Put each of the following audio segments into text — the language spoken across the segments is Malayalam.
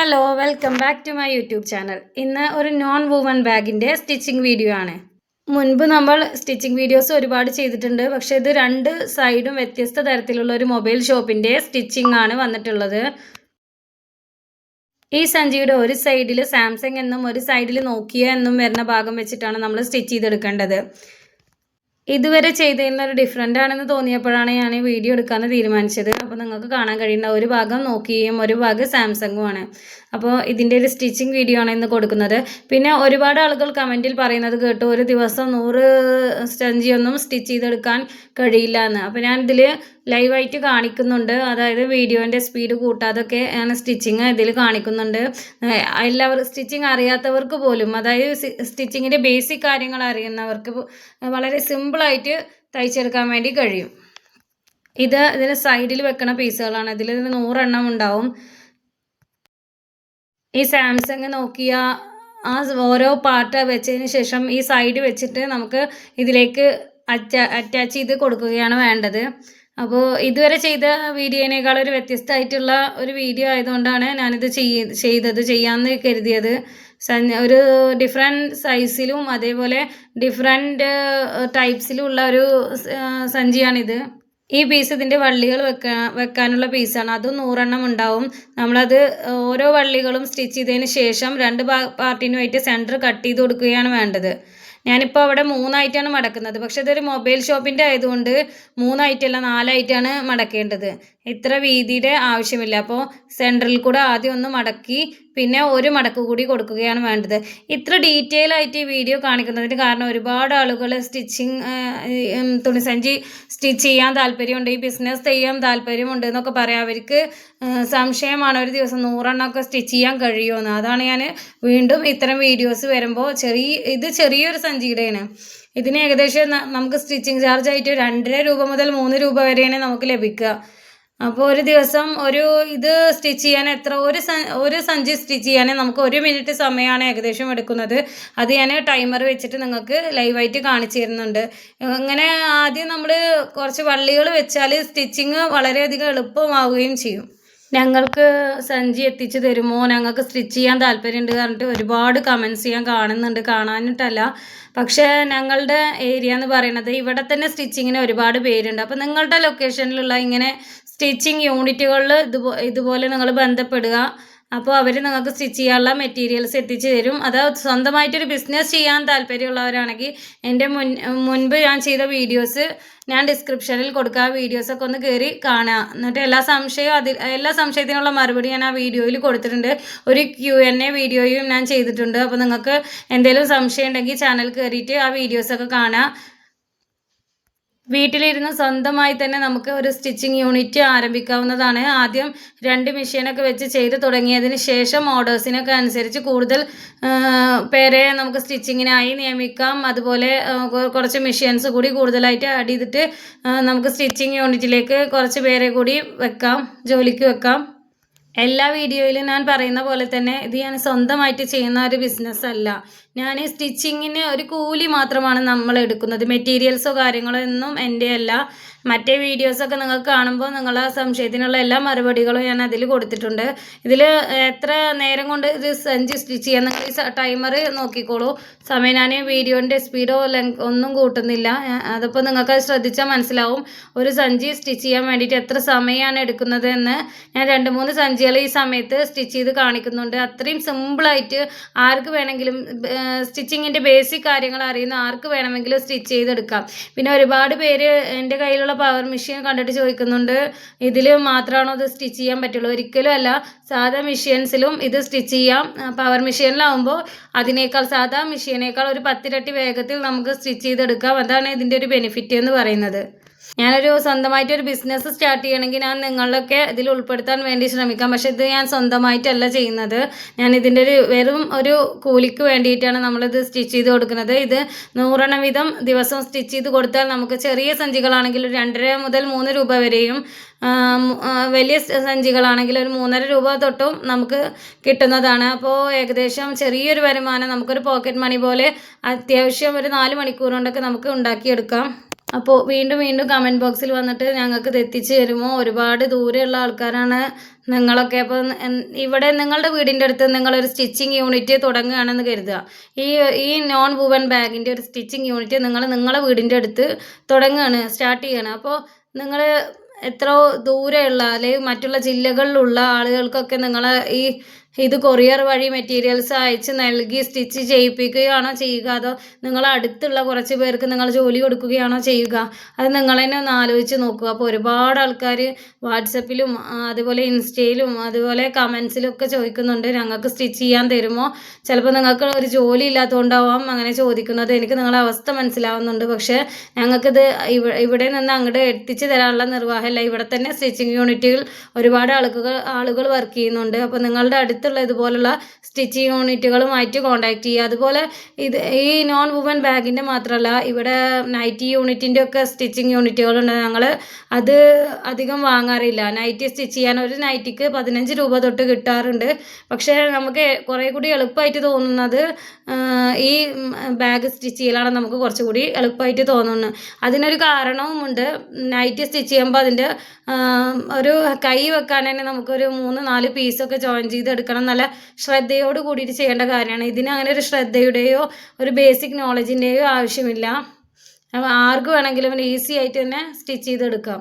Hello welcome back to my YouTube channel ഇന്ന് ഒരു നോൺ വുമൺ ബാഗിന്റെ സ്റ്റിച്ചിങ് വീഡിയോ ആണ്. മുൻപ് നമ്മൾ സ്റ്റിച്ചിങ് വീഡിയോസ് ഒരുപാട് ചെയ്തിട്ടുണ്ട്. പക്ഷേ ഇത് രണ്ട് സൈഡും വ്യത്യസ്ത തരത്തിലുള്ള ഒരു മൊബൈൽ ഷോപ്പിന്റെ സ്റ്റിച്ചിങ് ആണ് വന്നിട്ടുള്ളത്. ഈ സഞ്ചിയുടെ ഒരു സൈഡിൽ സാംസങ് എന്നും ഒരു സൈഡിൽ നോക്കിയ എന്നും വരുന്ന ഭാഗം വെച്ചിട്ടാണ് നമ്മൾ സ്റ്റിച്ച് ചെയ്തെടുക്കേണ്ടത്. ഇതുവരെ ചെയ്തതിൽ ഒരു ഡിഫറെന്റ് ആണെന്ന് തോന്നിയപ്പോഴാണ് ഞാൻ ഈ വീഡിയോ എടുക്കാമെന്ന് തീരുമാനിച്ചത്. അപ്പോൾ നിങ്ങൾക്ക് കാണാൻ കഴിയുന്ന ഒരു ഭാഗം നോക്കിയും ഒരു ഭാഗം സാംസങ്ങും ആണ്. അപ്പോൾ ഇതിന്റെ ഒരു സ്റ്റിച്ചിങ് വീഡിയോ ആണ് ഇന്ന് കൊടുക്കുന്നത്. പിന്നെ ഒരുപാട് ആളുകൾ കമന്റിൽ പറയുന്നത് കേട്ടു ഒരു ദിവസം നൂറ് സഞ്ചിയൊന്നും സ്റ്റിച്ച് ചെയ്തെടുക്കാൻ കഴിയില്ല എന്ന്. അപ്പോൾ ഞാൻ ഇതിൽ ലൈവായിട്ട് കാണിക്കുന്നുണ്ട്. അതായത് വീഡിയോന്റെ സ്പീഡ് കൂട്ടാതൊക്കെ ആണ് സ്റ്റിച്ചിങ് ഇതിൽ കാണിക്കുന്നുണ്ട്. എല്ലാവരും സ്റ്റിച്ചിങ് അറിയാത്തവർക്ക് പോലും അതായത് സ്റ്റിച്ചിങ്ങിന്റെ ബേസിക് കാര്യങ്ങൾ അറിയുന്നവർക്ക് വളരെ സിമ്പിളായിട്ട് തയ്ച്ചെടുക്കാൻ വേണ്ടി കഴിയും. ഇത് ഇതിന് സൈഡിൽ വെക്കണ പീസുകളാണ്. ഇതിൽ നൂറെണ്ണം ഉണ്ടാവും. ഈ സാംസങ് നോക്കിയ ആ ഓരോ പാർട്ട് വെച്ചതിന് ശേഷം ഈ സൈഡ് വെച്ചിട്ട് നമുക്ക് ഇതിലേക്ക് അറ്റാച്ച് ചെയ്ത് കൊടുക്കുകയാണ് വേണ്ടത്. അപ്പോൾ ഇതുവരെ ചെയ്ത വീഡിയോനേക്കാൾ ഒരു വ്യത്യസ്തമായിട്ടുള്ള ഒരു വീഡിയോ ആയതുകൊണ്ടാണ് ഞാനിത് ചെയ്യ ചെയ്തത് ചെയ്യാമെന്ന് കരുതിയത്. ഒരു ഡിഫറെന്റ് സൈസിലും അതേപോലെ ഡിഫറെന്റ് ടൈപ്സിലും ഉള്ള ഒരു സഞ്ചിയാണിത്. ഈ പീസ് ഇതിന്റെ വള്ളികൾ വെക്കാ വെക്കാനുള്ള പീസാണ് അതും നൂറെണ്ണം ഉണ്ടാവും. നമ്മളത് ഓരോ വള്ളികളും സ്റ്റിച്ച് ചെയ്തതിന് ശേഷം രണ്ട് പാർട്ടിനുമായിട്ട് സെന്റർ കട്ട് ചെയ്ത് കൊടുക്കുകയാണ് വേണ്ടത്. ഞാനിപ്പോൾ അവിടെ മൂന്നായിട്ടാണ് മടക്കുന്നത്. പക്ഷെ ഇതൊരു മൊബൈൽ ഷോപ്പിന്റെ ആയതുകൊണ്ട് മൂന്നായിട്ടല്ല നാലായിട്ടാണ് മടക്കേണ്ടത്. ഇത്ര വീതിയുടെ ആവശ്യമില്ല. അപ്പോൾ സെന്ററിൽ കൂടെ ആദ്യം ഒന്ന് മടക്കി പിന്നെ ഒരു മടക്ക് കൂടി കൊടുക്കുകയാണ് വേണ്ടത്. ഇത്ര ഡീറ്റെയിൽ ആയിട്ട് ഈ വീഡിയോ കാണിക്കുന്നതിന് കാരണം ഒരുപാട് ആളുകൾ സ്റ്റിച്ചിങ് തുണിസഞ്ചി സ്റ്റിച്ച് ചെയ്യാൻ താല്പര്യമുണ്ട് ഈ ബിസിനസ് ചെയ്യാൻ താല്പര്യമുണ്ട് എന്നൊക്കെ പറയാം. അവർക്ക് സംശയമാണ് ഒരു ദിവസം നൂറെണ്ണമൊക്കെ സ്റ്റിച്ച് ചെയ്യാൻ കഴിയുമെന്ന്. അതാണ് ഞാൻ വീണ്ടും ഇത്തരം വീഡിയോസ് വരുമ്പോൾ ചെറിയ ഇത് ചെറിയൊരു സഞ്ചിയുടെയാണ്. ഇതിന് ഏകദേശം നമുക്ക് സ്റ്റിച്ചിങ് ചാർജ് ആയിട്ട് രണ്ടര രൂപ മുതൽ മൂന്ന് രൂപ വരെയാണ് നമുക്ക് ലഭിക്കുക. അപ്പോൾ ഒരു ദിവസം ഒരു ഇത് സ്റ്റിച്ച് ചെയ്യാൻ എത്ര ഒരു ഒരു സഞ്ചി സ്റ്റിച്ച് ചെയ്യാൻ നമുക്ക് ഒരു മിനിറ്റ് സമയമാണ് ഏകദേശം എടുക്കുന്നത്. അത് ഞാൻ ടൈമർ വെച്ചിട്ട് നിങ്ങൾക്ക് ലൈവായിട്ട് കാണിച്ചു തരുന്നുണ്ട്. ഇങ്ങനെ ആദ്യം നമ്മൾ കുറച്ച് വള്ളികൾ വെച്ചാൽ സ്റ്റിച്ചിങ് വളരെയധികം എളുപ്പമാവുകയും ചെയ്യും. ഞങ്ങൾക്ക് സഞ്ചി എത്തിച്ചു തരുമോ? ഞങ്ങൾക്ക് സ്റ്റിച്ച് ചെയ്യാൻ താല്പര്യമുണ്ട് പറഞ്ഞിട്ട് ഒരുപാട് കമൻസ് ചെയ്യാൻ കാണുന്നുണ്ട്. കാണാനിട്ടല്ല. പക്ഷേ ഞങ്ങളുടെ ഏരിയ എന്ന് പറയുന്നത് ഇവിടെ തന്നെ സ്റ്റിച്ചിങ്ങിന് ഒരുപാട് പേരുണ്ട്. അപ്പോൾ നിങ്ങളുടെ ലൊക്കേഷനിലുള്ള ഇങ്ങനെ സ്റ്റിച്ചിങ് യൂണിറ്റുകളിൽ ഇതുപോ ഇതുപോലെ നിങ്ങൾ ബന്ധപ്പെടുക. അപ്പോൾ അവർ നിങ്ങൾക്ക് സ്റ്റിച്ച് ചെയ്യാനുള്ള മെറ്റീരിയൽസ് എത്തിച്ചു തരും. അത് സ്വന്തമായിട്ടൊരു ബിസിനസ് ചെയ്യാൻ താല്പര്യമുള്ളവരാണെങ്കിൽ എന്റെ മുൻ മുൻപ് ഞാൻ ചെയ്ത വീഡിയോസ് ഞാൻ ഡിസ്ക്രിപ്ഷനിൽ കൊടുക്കുക ആ വീഡിയോസൊക്കെ ഒന്ന് കയറി കാണുക എന്നിട്ട് എല്ലാ സംശയവും അതിൽ എല്ലാ സംശയത്തിനുള്ള മറുപടി ഞാൻ ആ വീഡിയോയിൽ കൊടുത്തിട്ടുണ്ട്. ഒരു ക്യു എൻ എ വീഡിയോയും ഞാൻ ചെയ്തിട്ടുണ്ട്. അപ്പോൾ നിങ്ങൾക്ക് എന്തെങ്കിലും സംശയം ഉണ്ടെങ്കിൽ ചാനൽ കയറിയിട്ട് ആ വീഡിയോസൊക്കെ കാണുക വീട്ടിലിരുന്ന് സ്വന്തമായി തന്നെ നമുക്ക് ഒരു സ്റ്റിച്ചിങ് യൂണിറ്റ് ആരംഭിക്കാവുന്നതാണ്. ആദ്യം രണ്ട് മെഷീനൊക്കെ വെച്ച് ചെയ്ത് തുടങ്ങിയതിന് ശേഷം ഓർഡേഴ്സിനൊക്കെ അനുസരിച്ച് കൂടുതൽ പേരെ നമുക്ക് സ്റ്റിച്ചിങ്ങിനായി നിയമിക്കാം. അതുപോലെ കുറച്ച് മെഷീൻസ് കൂടി കൂടുതലായിട്ട് ആഡ് ചെയ്തിട്ട് നമുക്ക് സ്റ്റിച്ചിങ് യൂണിറ്റിലേക്ക് കുറച്ച് പേരെ കൂടി വെക്കാം ജോലിക്ക് വെക്കാം. എല്ലാ വീഡിയോയിലും ഞാൻ പറയുന്ന പോലെ തന്നെ ഇത് ഞാൻ സ്വന്തമായിട്ട് ചെയ്യുന്ന ഒരു ബിസിനസ് അല്ല. ഞാൻ സ്റ്റിച്ചിങ്ങിന് ഒരു കൂലി മാത്രമാണ് നമ്മൾ എടുക്കുന്നത്. മെറ്റീരിയൽസോ കാര്യങ്ങളോ ഒന്നും എന്റെ അല്ല മറ്റേ വീഡിയോസൊക്കെ നിങ്ങൾക്ക് കാണുമ്പോൾ നിങ്ങളെ സംശയത്തിനുള്ള എല്ലാ മറുപടികളും ഞാൻ അതിൽ കൊടുത്തിട്ടുണ്ട്. ഇതിൽ എത്ര നേരം കൊണ്ട് ഇത് സഞ്ചി സ്റ്റിച്ച് ചെയ്യാൻ നിങ്ങൾ ഈ ടൈമർ നോക്കിക്കോളൂ. സമയം ഞാൻ വീഡിയോന്റെ സ്പീഡോ ലെങ്ത് ഒന്നും കൂട്ടുന്നില്ല. അതിപ്പോൾ നിങ്ങൾക്ക് ശ്രദ്ധിച്ചാൽ മനസ്സിലാവും. ഒരു സഞ്ചി സ്റ്റിച്ച് ചെയ്യാൻ വേണ്ടിയിട്ട് എത്ര സമയമാണ് എടുക്കുന്നത് എന്ന് ഞാൻ രണ്ട് മൂന്ന് സഞ്ചികൾ ഈ സമയത്ത് സ്റ്റിച്ച് ചെയ്ത് കാണിക്കുന്നുണ്ട്. അത്രയും സിമ്പിളായിട്ട് ആർക്ക് വേണമെങ്കിലും സ്റ്റിച്ചിങ്ങിന്റെ ബേസിക് കാര്യങ്ങൾ അറിയുന്ന ആർക്ക് വേണമെങ്കിലും സ്റ്റിച്ച് ചെയ്തെടുക്കാം. പിന്നെ ഒരുപാട് പേര് എന്റെ കയ്യിലുള്ള പവർ മെഷീൻ കണ്ടിട്ട് ചോദിക്കുന്നുണ്ട്. ഇതിൽ മാത്രമാണോ ഇത് സ്റ്റിച്ച് ചെയ്യാൻ പറ്റുള്ളൂ? ഒരിക്കലും അല്ല. സാധാ മെഷീൻസിലും ഇത് സ്റ്റിച്ച് ചെയ്യാം. പവർ മെഷീനിലാവുമ്പോൾ അതിനേക്കാൾ സാധാ മെഷീനേക്കാൾ ഒരു പത്തിരട്ടി വേഗത്തിൽ നമുക്ക് സ്റ്റിച്ച് ചെയ്തെടുക്കാം. അതാണ് ഇതിന്റെ ഒരു ബെനിഫിറ്റ് എന്ന് പറയുന്നത്. ഞാനൊരു സ്വന്തമായിട്ട് ഒരു ബിസിനസ് സ്റ്റാർട്ട് ചെയ്യണമെങ്കിൽ ഞാൻ നിങ്ങളൊക്കെ ഇതിൽ ഉൾപ്പെടുത്താൻ വേണ്ടി ശ്രമിക്കാം. പക്ഷെ ഇത് ഞാൻ സ്വന്തമായിട്ടല്ല ചെയ്യുന്നത്. ഞാൻ ഇതിന്റെ ഒരു വെറും ഒരു കൂലിക്ക് വേണ്ടിയിട്ടാണ് നമ്മളിത് സ്റ്റിച്ച് ചെയ്ത് കൊടുക്കുന്നത്. ഇത് നൂറെണ്ണം വീതം ദിവസം സ്റ്റിച്ച് ചെയ്ത് കൊടുത്താൽ നമുക്ക് ചെറിയ സഞ്ചികളാണെങ്കിൽ രണ്ടര മുതൽ മൂന്ന് രൂപ വരെയും വലിയ സഞ്ചികളാണെങ്കിൽ ഒരു മൂന്നര രൂപ തൊട്ടും നമുക്ക് കിട്ടുന്നതാണ്. അപ്പോൾ ഏകദേശം ചെറിയൊരു വരുമാനം നമുക്കൊരു പോക്കറ്റ് മണി പോലെ അത്യാവശ്യം ഒരു നാല് മണിക്കൂർ കൊണ്ടൊക്കെ നമുക്ക് ഉണ്ടാക്കിയെടുക്കാം. അപ്പോൾ വീണ്ടും വീണ്ടും കമന്റ് ബോക്സിൽ വന്നിട്ട് ഞങ്ങൾക്ക് ഇത് എത്തിച്ചു തരുമോ? ഒരുപാട് ദൂരെയുള്ള ആൾക്കാരാണ് നിങ്ങളൊക്കെ. അപ്പോൾ ഇവിടെ നിങ്ങളുടെ വീടിന്റെ അടുത്ത് നിങ്ങളൊരു സ്റ്റിച്ചിങ് യൂണിറ്റ് തുടങ്ങുകയാണെന്ന് കരുതുക. ഈ ഈ നോൺ വുവൻ ബാഗിന്റെ ഒരു സ്റ്റിച്ചിങ് യൂണിറ്റ് നിങ്ങൾ നിങ്ങളെ വീടിന്റെ അടുത്ത് തുടങ്ങുകയാണ് സ്റ്റാർട്ട് ചെയ്യണം അപ്പോൾ നിങ്ങൾ എത്ര ദൂരെയുള്ള അല്ലെങ്കിൽ മറ്റുള്ള ജില്ലകളിലുള്ള ആളുകൾക്കൊക്കെ നിങ്ങളെ ഈ ഇത് കൊറിയർ വഴി മെറ്റീരിയൽസ് അയച്ച് നൽകി സ്റ്റിച്ച് ചെയ്യിപ്പിക്കുകയാണോ ചെയ്യുക? അതോ നിങ്ങൾ അടുത്തുള്ള കുറച്ച് പേർക്ക് നിങ്ങൾ ജോലി കൊടുക്കുകയാണോ ചെയ്യുക? അത് നിങ്ങൾ തന്നെ ഒന്ന് ആലോചിച്ച് നോക്കുക. അപ്പോൾ ഒരുപാട് ആൾക്കാർ വാട്സപ്പിലും അതുപോലെ ഇൻസ്റ്റയിലും അതുപോലെ കമൻസിലും ഒക്കെ ചോദിക്കുന്നുണ്ട്. ഞങ്ങൾക്ക് സ്റ്റിച്ച് ചെയ്യാൻ തരുമോ? ചിലപ്പോൾ നിങ്ങൾക്ക് ഒരു ജോലി ഇല്ലാത്തതുകൊണ്ടാവാം അങ്ങനെ ചോദിക്കുന്നത്. എനിക്ക് നിങ്ങളുടെ അവസ്ഥ മനസ്സിലാവുന്നുണ്ട്. പക്ഷേ ഞങ്ങൾക്കിത് ഇവ ഇവിടെ നിന്ന് അങ്ങോട്ട് എത്തിച്ച് തരാനുള്ള നിർവാഹമല്ല. ഇവിടെ തന്നെ സ്റ്റിച്ചിങ് യൂണിറ്റുകൾ ഒരുപാട് ആളുകൾ ആളുകൾ വർക്ക് ചെയ്യുന്നുണ്ട്. അപ്പോൾ നിങ്ങളുടെ അടുത്തുള്ള ഇതുപോലുള്ള സ്റ്റിച്ചിങ് യൂണിറ്റുകളുമായിട്ട് കോൺടാക്ട് ചെയ്യുക. അതുപോലെ ഇത് ഈ നോൺ വുമൻ ബാഗിന്റെ മാത്രമല്ല ഇവിടെ നൈറ്റി യൂണിറ്റിന്റെ ഒക്കെ സ്റ്റിച്ചിങ് യൂണിറ്റുകളുണ്ട് ഞങ്ങൾ അത് അധികം വാങ്ങാറില്ല. നൈറ്റി സ്റ്റിച്ച് ചെയ്യാൻ ഒരു നൈറ്റിക്ക് പതിനഞ്ച് രൂപ തൊട്ട് കിട്ടാറുണ്ട്. പക്ഷേ നമുക്ക് കുറേ കൂടി എളുപ്പമായിട്ട് തോന്നുന്നത് ഈ ബാഗ് സ്റ്റിച്ച് ചെയ്യലാണ് നമുക്ക് കുറച്ചുകൂടി എളുപ്പമായിട്ട് തോന്നുന്നത് അതിനൊരു കാരണവുമുണ്ട്. നൈറ്റി സ്റ്റിച്ച് ചെയ്യുമ്പോൾ അതിന്റെ ഒരു കൈ വെക്കാൻ തന്നെ നമുക്കൊരു മൂന്ന് നാല് പീസൊക്കെ ജോയിൻ ചെയ്തെടുക്കണം നല്ല ശ്രദ്ധയോട് കൂടിയിട്ട് ചെയ്യേണ്ട കാര്യമാണ്. ഇതിന് അങ്ങനെ ഒരു ശ്രദ്ധയുടെയോ ഒരു ബേസിക് നോളജിന്റെയോ ആവശ്യമില്ല. ആർക്ക് വേണമെങ്കിലും ഈസി ആയിട്ട് തന്നെ സ്റ്റിച്ച് ചെയ്തെടുക്കാം.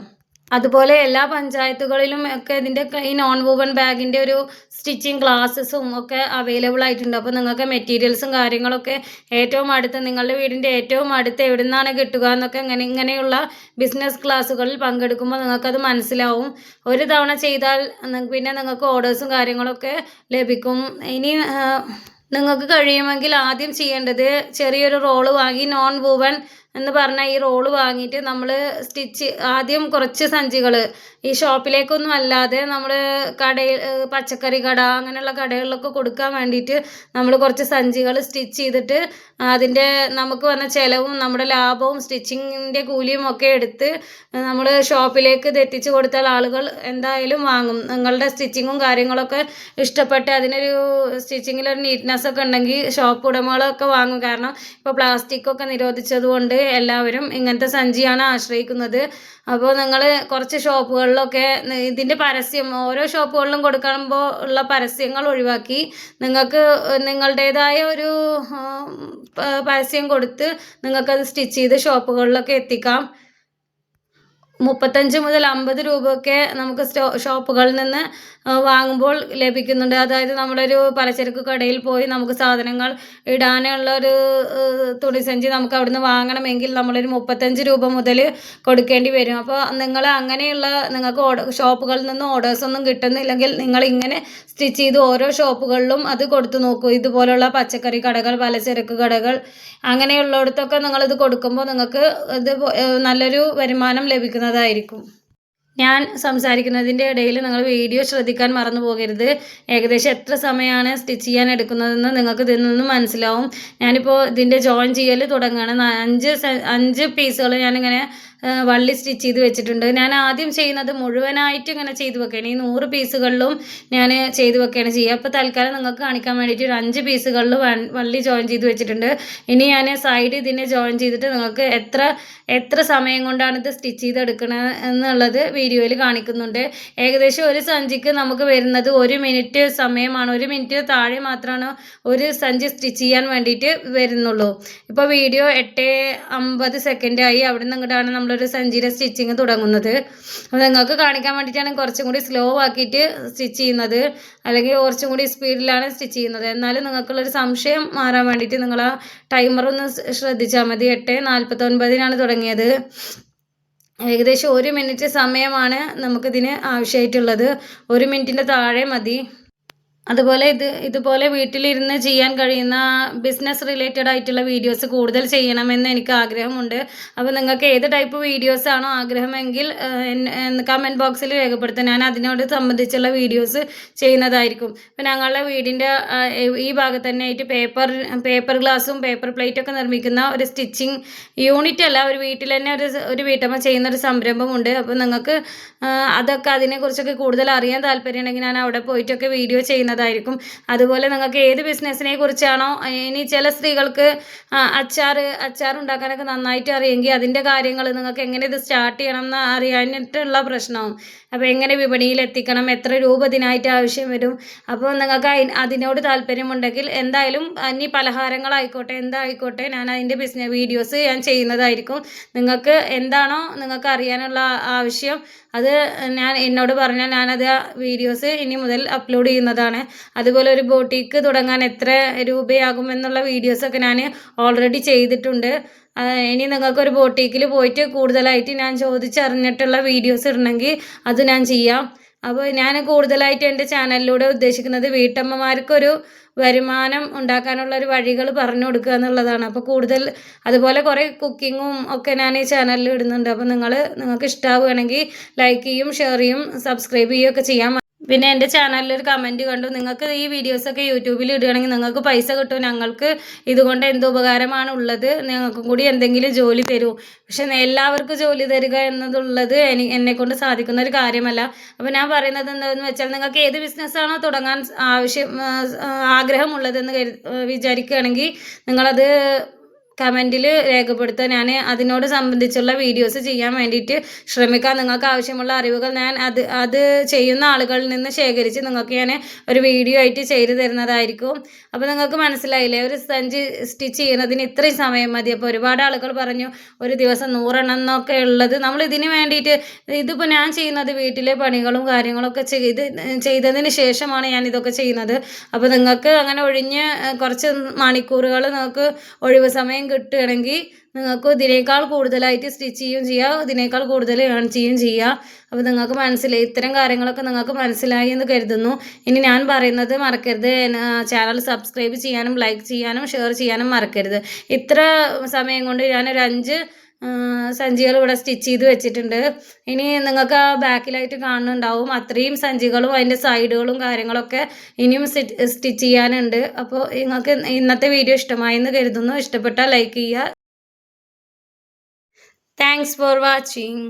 അതുപോലെ എല്ലാ പഞ്ചായത്തുകളിലും ഒക്കെ ഇതിന്റെ ഈ നോൺ വൂവൺ ബാഗിന്റെ ഒരു സ്റ്റിച്ചിങ് ക്ലാസ്സസും ഒക്കെ അവൈലബിൾ ആയിട്ടുണ്ട്. അപ്പോൾ നിങ്ങൾക്ക് മെറ്റീരിയൽസും കാര്യങ്ങളൊക്കെ ഏറ്റവും അടുത്ത് നിങ്ങളുടെ വീടിന്റെ ഏറ്റവും അടുത്ത് എവിടെ നിന്നാണ് കിട്ടുക എന്നൊക്കെ ഇങ്ങനെ ഇങ്ങനെയുള്ള ബിസിനസ് ക്ലാസ്സുകളിൽ പങ്കെടുക്കുമ്പോൾ നിങ്ങൾക്കത് മനസ്സിലാവും. ഒരു തവണ ചെയ്താൽ പിന്നെ നിങ്ങൾക്ക് ഓർഡേഴ്സും കാര്യങ്ങളൊക്കെ ലഭിക്കും. ഇനി നിങ്ങൾക്ക് കഴിയുമെങ്കിൽ ആദ്യം ചെയ്യേണ്ടത് ചെറിയൊരു റോൾ വാങ്ങി നോൺ വുവൻ എന്ന് പറഞ്ഞാൽ ഈ റോൾ വാങ്ങിയിട്ട് നമ്മൾ സ്റ്റിച്ച് ആദ്യം കുറച്ച് സഞ്ചികൾ ഈ ഷോപ്പിലേക്കൊന്നും അല്ലാതെ നമ്മൾ കടയിൽ പച്ചക്കറി കട അങ്ങനെയുള്ള കടകളിലൊക്കെ കൊടുക്കാൻ വേണ്ടിയിട്ട് നമ്മൾ കുറച്ച് സഞ്ചികൾ സ്റ്റിച്ച് ചെയ്തിട്ട് അതിന്റെ നമുക്ക് വന്ന ചിലവും നമ്മുടെ ലാഭവും സ്റ്റിച്ചിങ്ങിന്റെ കൂലിയും ഒക്കെ എടുത്ത് നമ്മൾ ഷോപ്പിലേക്ക് ഇത് കൊടുത്താൽ ആളുകൾ എന്തായാലും വാങ്ങും. നിങ്ങളുടെ സ്റ്റിച്ചിങ്ങും കാര്യങ്ങളൊക്കെ ഇഷ്ടപ്പെട്ട് അതിനൊരു സ്റ്റിച്ചിങ്ങിലൊരു നീറ്റ്നെസ് ഒക്കെ ഉണ്ടെങ്കിൽ ഷോപ്പ് ഉടമകളൊക്കെ വാങ്ങും. കാരണം ഇപ്പോൾ പ്ലാസ്റ്റിക് ഒക്കെ നിരോധിച്ചത് കൊണ്ട് എല്ലാവരും ഇങ്ങനത്തെ സഞ്ചിയാണ് ആശ്രയിക്കുന്നത്. അപ്പോൾ നിങ്ങൾ കുറച്ച് ഷോപ്പുകളിലൊക്കെ ഇതിന്റെ പരസ്യം ഓരോ ഷോപ്പുകളിലും കൊടുക്കുമ്പോൾ ഉള്ള പരസ്യങ്ങൾ ഒഴിവാക്കി നിങ്ങൾക്ക് നിങ്ങളുടേതായ ഒരു പരസ്യം കൊടുത്ത് നിങ്ങൾക്കത് സ്റ്റിച്ച് ചെയ്ത് ഷോപ്പുകളിലൊക്കെ എത്തിക്കാം. മുപ്പത്തഞ്ച് മുതൽ അമ്പത് രൂപയൊക്കെ നമുക്ക് സ്റ്റോ ഷോപ്പുകളിൽ നിന്ന് വാങ്ങുമ്പോൾ ലഭിക്കുന്നുണ്ട്. അതായത് നമ്മളൊരു പലചരക്ക് കടയിൽ പോയി നമുക്ക് സാധനങ്ങൾ ഇടാനുള്ള ഒരു തുണി തുണിസഞ്ചി നമുക്ക് അവിടുന്ന് വാങ്ങണമെങ്കിൽ നമ്മളൊരു മുപ്പത്തഞ്ച് രൂപ മുതൽ കൊടുക്കേണ്ടി വരും. അപ്പോൾ നിങ്ങൾ അങ്ങനെയുള്ള നിങ്ങൾക്ക് ഓർഡർ ഷോപ്പുകളിൽ നിന്ന് ഓർഡേഴ്സ് ഒന്നും കിട്ടുന്നില്ലെങ്കിൽ നിങ്ങൾ ഇങ്ങനെ സ്റ്റിച്ച് ചെയ്ത് ഓരോ ഷോപ്പുകളിലും അത് കൊടുത്തു നോക്കൂ. ഇതുപോലുള്ള പച്ചക്കറി കടകൾ പലചരക്ക് കടകൾ അങ്ങനെയുള്ളിടത്തൊക്കെ നിങ്ങളിത് കൊടുക്കുമ്പോൾ നിങ്ങൾക്ക് ഇത് നല്ലൊരു വരുമാനം നല്ലൊരു വരുമാനം ലഭിക്കുന്നതായിരിക്കും ഞാൻ സംസാരിക്കുന്നതിന്റെ ഇടയിൽ നിങ്ങൾ വീഡിയോ ശ്രദ്ധിക്കാൻ മറന്നു പോകരുത്. ഏകദേശം എത്ര സമയമാണ് സ്റ്റിച്ച് ചെയ്യാൻ എടുക്കുന്നതെന്ന് നിങ്ങൾക്ക് ഇതിൽ നിന്ന് മനസ്സിലാവും. ഞാനിപ്പോൾ ഇതിന്റെ ജോയിൻ ചെയ്യൽ തുടങ്ങുകയാണ്. അഞ്ച് അഞ്ച് പീസുകൾ ഞാനിങ്ങനെ വള്ളി സ്റ്റിച്ച് ചെയ്ത് വെച്ചിട്ടുണ്ട്. ഞാൻ ആദ്യം ചെയ്യുന്നത് മുഴുവനായിട്ട് ഇങ്ങനെ ചെയ്ത് വെക്കുകയാണ്. ഈ നൂറ് പീസുകളിലും ഞാൻ ചെയ്ത് വെക്കുകയാണ് ചെയ്യുക. അപ്പോൾ തൽക്കാലം നിങ്ങൾക്ക് കാണിക്കാൻ വേണ്ടിയിട്ട് ഒരു അഞ്ച് പീസുകളിൽ വള്ളി ജോയിൻ ചെയ്ത് വെച്ചിട്ടുണ്ട്. ഇനി ഞാൻ സൈഡ് ഇതിനെ ജോയിൻ ചെയ്തിട്ട് നിങ്ങൾക്ക് എത്ര എത്ര സമയം കൊണ്ടാണ് ഇത് സ്റ്റിച്ച് ചെയ്തെടുക്കണത് എന്നുള്ളത് വീഡിയോയിൽ കാണിക്കുന്നുണ്ട്. ഏകദേശം ഒരു സഞ്ചിക്ക് നമുക്ക് വരുന്നത് ഒരു മിനിറ്റ് സമയമാണ്. ഒരു മിനിറ്റ് താഴെ മാത്രമാണ് ഒരു സഞ്ചി സ്റ്റിച്ച് ചെയ്യാൻ വേണ്ടിയിട്ട് വരുന്നുള്ളൂ. ഇപ്പോൾ വീഡിയോ എട്ട് അമ്പത് സെക്കൻഡായി അവിടെ നിന്ന് ഇങ്ങോട്ടാണ് നമ്മളൊരു സഞ്ചിയുടെ സ്റ്റിച്ചിങ് തുടങ്ങുന്നത്. അപ്പോൾ നിങ്ങൾക്ക് കാണിക്കാൻ വേണ്ടിയിട്ടാണ് കുറച്ചും കൂടി സ്ലോ ആക്കിയിട്ട് സ്റ്റിച്ച് ചെയ്യുന്നത്. അല്ലെങ്കിൽ കുറച്ചും കൂടി സ്പീഡിലാണ് സ്റ്റിച്ച് ചെയ്യുന്നത്. എന്നാലും നിങ്ങൾക്കുള്ളൊരു സംശയം മാറാൻ വേണ്ടിയിട്ട് നിങ്ങൾ ആ ടൈമർ ഒന്ന് ശ്രദ്ധിച്ചാൽ മതി. എട്ട് നാൽപ്പത്തൊൻപതിനാണ് തുടങ്ങിയത്. ഏകദേശം ഒരു മിനിറ്റ് സമയമാണ് നമുക്കിതിന് ആവശ്യമായിട്ടുള്ളത്. ഒരു മിനിറ്റിന്റെ താഴെ മതി. അതുപോലെ ഇത് ഇതുപോലെ വീട്ടിലിരുന്ന് ചെയ്യാൻ കഴിയുന്ന ബിസിനസ് റിലേറ്റഡ് ആയിട്ടുള്ള വീഡിയോസ് കൂടുതൽ ചെയ്യണമെന്ന് എനിക്ക് ആഗ്രഹമുണ്ട്. അപ്പോൾ നിങ്ങൾക്ക് ഏത് ടൈപ്പ് വീഡിയോസ് ആണോ ആഗ്രഹമെങ്കിൽ കമന്റ് ബോക്സിൽ രേഖപ്പെടുത്താൻ ഞാൻ അതിനോട് സംബന്ധിച്ചുള്ള വീഡിയോസ് ചെയ്യുന്നതായിരിക്കും. ഇപ്പം ഞങ്ങളുടെ വീടിന്റെ ഈ ഭാഗത്ത് തന്നെ ആയിട്ട് പേപ്പർ പേപ്പർ ഗ്ലാസും പേപ്പർ പ്ലേറ്റൊക്കെ നിർമ്മിക്കുന്ന ഒരു സ്റ്റിച്ചിങ് യൂണിറ്റ് അല്ല ഒരു വീട്ടിൽ തന്നെ ഒരു ഒരു വീട്ടമ്മ ചെയ്യുന്ന ഒരു സംരംഭമുണ്ട് അപ്പോൾ നിങ്ങൾക്ക് അതൊക്കെ അതിനെക്കുറിച്ചൊക്കെ കൂടുതൽ അറിയാൻ താല്പര്യമുണ്ടെങ്കിൽ ഞാൻ അവിടെ പോയിട്ടൊക്കെ വീഡിയോ ചെയ്യുന്നതായിരിക്കും ചെയ്യുന്നതായിരിക്കും അതുപോലെ നിങ്ങൾക്ക് ഏത് ബിസിനസ്സിനെ കുറിച്ചാണോ ഇനി ചില സ്ത്രീകൾക്ക് അച്ചാർ അച്ചാർ ഉണ്ടാക്കാനൊക്കെ നന്നായിട്ട് അറിയുമെങ്കിൽ അതിന്റെ കാര്യങ്ങൾ നിങ്ങൾക്ക് എങ്ങനെ ഇത് സ്റ്റാർട്ട് ചെയ്യണം എന്ന് അറിയാനായിട്ടുള്ള പ്രശ്നവും. അപ്പോൾ എങ്ങനെ വിപണിയിൽ എത്തിക്കണം എത്ര രൂപ ഇതിനായിട്ട് ആവശ്യം വരും. അപ്പോൾ നിങ്ങൾക്ക് അതിനോട് താല്പര്യമുണ്ടെങ്കിൽ എന്തായാലും അന്യ പലഹാരങ്ങളായിക്കോട്ടെ എന്തായിക്കോട്ടെ ഞാൻ അതിന്റെ ബിസിനസ് വീഡിയോസ് ഞാൻ ചെയ്യുന്നതായിരിക്കും. നിങ്ങൾക്ക് എന്താണോ നിങ്ങൾക്ക് അറിയാനുള്ള ആവശ്യം അത് ഞാൻ എന്നോട് പറഞ്ഞാൽ ഞാനത് വീഡിയോസ് ഇനി മുതൽ അപ്ലോഡ് ചെയ്യുന്നതാണ്. അതുപോലെ ഒരു ബോട്ടിക്ക് തുടങ്ങാൻ എത്ര രൂപയാകും രൂപയാകുമെന്നുള്ള വീഡിയോസൊക്കെ ഞാൻ ഓൾറെഡി ചെയ്തിട്ടുണ്ട്. ഇനി നിങ്ങൾക്കൊരു ബോട്ടിക്കിൽ പോയിട്ട് കൂടുതലായിട്ട് ഞാൻ ചോദിച്ചറിഞ്ഞിട്ടുള്ള വീഡിയോസ് ഇടണമെങ്കിൽ അത് ഞാൻ ചെയ്യാം. അപ്പോൾ ഞാൻ കൂടുതലായിട്ട് എന്റെ ചാനലിലൂടെ ഉദ്ദേശിക്കുന്നത് വീട്ടമ്മമാർക്കൊരു വരുമാനം ഉണ്ടാക്കാനുള്ള ഒരു വഴികൾ പറഞ്ഞു കൊടുക്കുക എന്നുള്ളതാണ്. അപ്പോൾ കൂടുതൽ അതുപോലെ കുറേ കുക്കിങ്ങും ഒക്കെ ഞാൻ ഈ ചാനലിൽ ഇടുന്നുണ്ട്. അപ്പോൾ നിങ്ങൾ നിങ്ങൾക്ക് ഇഷ്ടമാവുകയാണെങ്കിൽ ലൈക്ക് ചെയ്യും ഷെയർ ചെയ്യും സബ്സ്ക്രൈബ് ചെയ്യുകയൊക്കെ ചെയ്യാം. പിന്നെ എന്റെ ചാനലിൽ ഒരു കമന്റ് കണ്ടു. നിങ്ങൾക്ക് ഈ വീഡിയോസൊക്കെ യൂട്യൂബിൽ ഇടുകയാണെങ്കിൽ നിങ്ങൾക്ക് പൈസ കിട്ടും. ഞങ്ങൾക്ക് ഇതുകൊണ്ട് എന്ത് ഉപകാരമാണ് ഉള്ളത്? ഞങ്ങൾക്കും കൂടി എന്തെങ്കിലും ജോലി തരൂ. പക്ഷെ എല്ലാവർക്കും ജോലി തരിക എന്നതുള്ളത് എനി എന്നെക്കൊണ്ട് സാധിക്കുന്ന ഒരു കാര്യമല്ല. അപ്പോൾ ഞാൻ പറയുന്നത് എന്താണെന്ന് വെച്ചാൽ നിങ്ങൾക്ക് ഏത് ബിസിനസ്സാണോ തുടങ്ങാൻ ആവശ്യം ആഗ്രഹമുള്ളതെന്ന് കരു വിചാരിക്കുകയാണെങ്കിൽ നിങ്ങളത് കമന്റിൽ രേഖപ്പെടുത്തുക. ഞാൻ അതിനോട് സംബന്ധിച്ചുള്ള വീഡിയോസ് ചെയ്യാൻ വേണ്ടിയിട്ട് ശ്രമിക്കാം. നിങ്ങൾക്ക് ആവശ്യമുള്ള അറിവുകൾ ഞാൻ അത് അത് ചെയ്യുന്ന ആളുകളിൽ നിന്ന് ശേഖരിച്ച് നിങ്ങൾക്ക് ഞാൻ ഒരു വീഡിയോ ആയിട്ട് ചെയ്തു തരുന്നതായിരിക്കും. അപ്പോൾ നിങ്ങൾക്ക് മനസ്സിലായില്ലേ? ഒരു സഞ്ചി സ്റ്റിച്ച് ചെയ്യുന്നതിന് ഇത്രയും സമയം മതി. അപ്പോൾ ഒരുപാട് ആളുകൾ പറഞ്ഞു ഒരു ദിവസം നൂറെണ്ണം എന്നൊക്കെ ഉള്ളത്. നമ്മൾ ഇതിന് വേണ്ടിയിട്ട് ഇതിപ്പോൾ ഞാൻ ചെയ്യുന്നത് വീട്ടിലെ പണികളും കാര്യങ്ങളൊക്കെ ചെയ്ത് ചെയ്തതിന് ശേഷമാണ് ഞാൻ ഇതൊക്കെ ചെയ്യുന്നത്. അപ്പോൾ നിങ്ങൾക്ക് അങ്ങനെ ഒഴിഞ്ഞ് കുറച്ച് മണിക്കൂറുകൾ നിങ്ങൾക്ക് ഒഴിവ് സമയം കിട്ടുകയാണെങ്കിൽ നിങ്ങൾക്ക് ഇതിനേക്കാൾ കൂടുതലായിട്ട് സ്റ്റിച്ച് ചെയ്യുകയും ചെയ്യാം. ഇതിനേക്കാൾ കൂടുതൽ ഏൺ ചെയ്യുകയും ചെയ്യാം. അപ്പോൾ നിങ്ങൾക്ക് മനസ്സിലായി. ഇത്തരം കാര്യങ്ങളൊക്കെ നിങ്ങൾക്ക് മനസ്സിലായി എന്ന് കരുതുന്നു. ഇനി ഞാൻ പറയുന്നത് മറക്കരുത്. ചാനൽ സബ്സ്ക്രൈബ് ചെയ്യാനും ലൈക്ക് ചെയ്യാനും ഷെയർ ചെയ്യാനും മറക്കരുത്. ഇത്ര സമയം കൊണ്ട് ഞാനൊരു അഞ്ച് സഞ്ചികൾ ഇവിടെ സ്റ്റിച്ച് ചെയ്ത് വെച്ചിട്ടുണ്ട്. ഇനി നിങ്ങൾക്ക് ആ ബാക്കിലായിട്ട് കാണുന്നുണ്ടാവും. അത്രയും സഞ്ചികളും അതിന്റെ സൈഡുകളും കാര്യങ്ങളൊക്കെ ഇനിയും സ്റ്റിച്ച് ചെയ്യാനുണ്ട്. അപ്പോൾ നിങ്ങൾക്ക് ഇന്നത്തെ വീഡിയോ ഇഷ്ടമായെന്ന് കരുതുന്നു. ഇഷ്ടപ്പെട്ടാൽ ലൈക്ക് ചെയ്യുക. Thanks for watching